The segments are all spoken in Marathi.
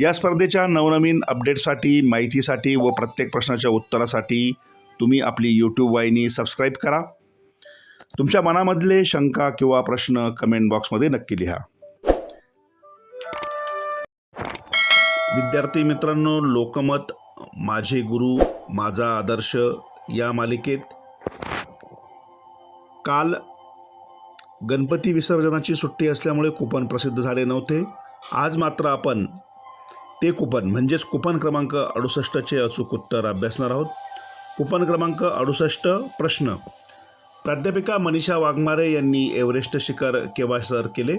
या स्पर्धेच्या नवनवीन अपडेटसाठी माहितीसाठी व प्रत्येक प्रश्नाच्या उत्तरासाठी तुम्ही आपली यूट्यूब वाहिनी सबस्क्राईब करा. तुमच्या मनामधले शंका किंवा प्रश्न कमेंट बॉक्समध्ये नक्की लिहा. विद्यार्थी मित्रांनो लोकमत माझे गुरु माझा आदर्श या मालिकेत काल गणपती विसर्जनाची सुट्टी असल्यामुळे कुपन प्रसिद्ध झाले नव्हते. आज मात्र आपण ते कुपन म्हणजेच कुपन क्रमांक अडुसष्टचे अचूक उत्तर अभ्यासणार आहोत. कुपन क्रमांक अडुसष्ट प्रश्न. प्राध्यापिका मनीषा वाघमारे यांनी एव्हरेस्ट शिखर केव्हा सर केले?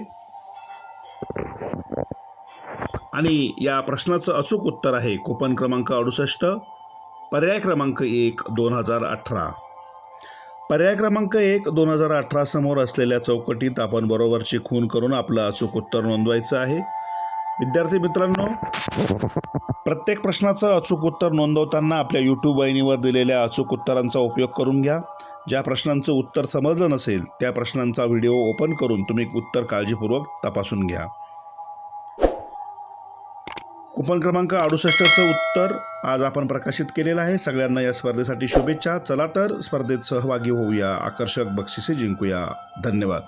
आणि या प्रश्नाचं अचूक उत्तर आहे कुपन क्रमांक अडुसष्ट पर्याय क्रमांक एक दोन हजार अठरा. पर्याय क्रमांक एक दोन हजार अठरा समोर असलेल्या चौकटीत आपण बरोबरची खून करून आपलं अचूक उत्तर नोंदवायचं आहे. विद्यार्थी मित्रांनो प्रत्येक प्रश्नाचं अचूक उत्तर नोंदवताना आपल्या यूट्यूब वाहिनीवर दिलेल्या अचूक उत्तरांचा उपयोग करून घ्या. ज्या प्रश्नांचं उत्तर समजलं नसेल त्या प्रश्नांचा व्हिडिओ ओपन करून तुम्ही उत्तर काळजीपूर्वक तपासून घ्या. कुपन क्रमांक अडुसष्टचं उत्तर आज आपण प्रकाशित केलेलं आहे. सगळ्यांना या स्पर्धेसाठी शुभेच्छा. चला तर स्पर्धेत सहभागी होऊया. आकर्षक बक्षिसे जिंकूया. धन्यवाद.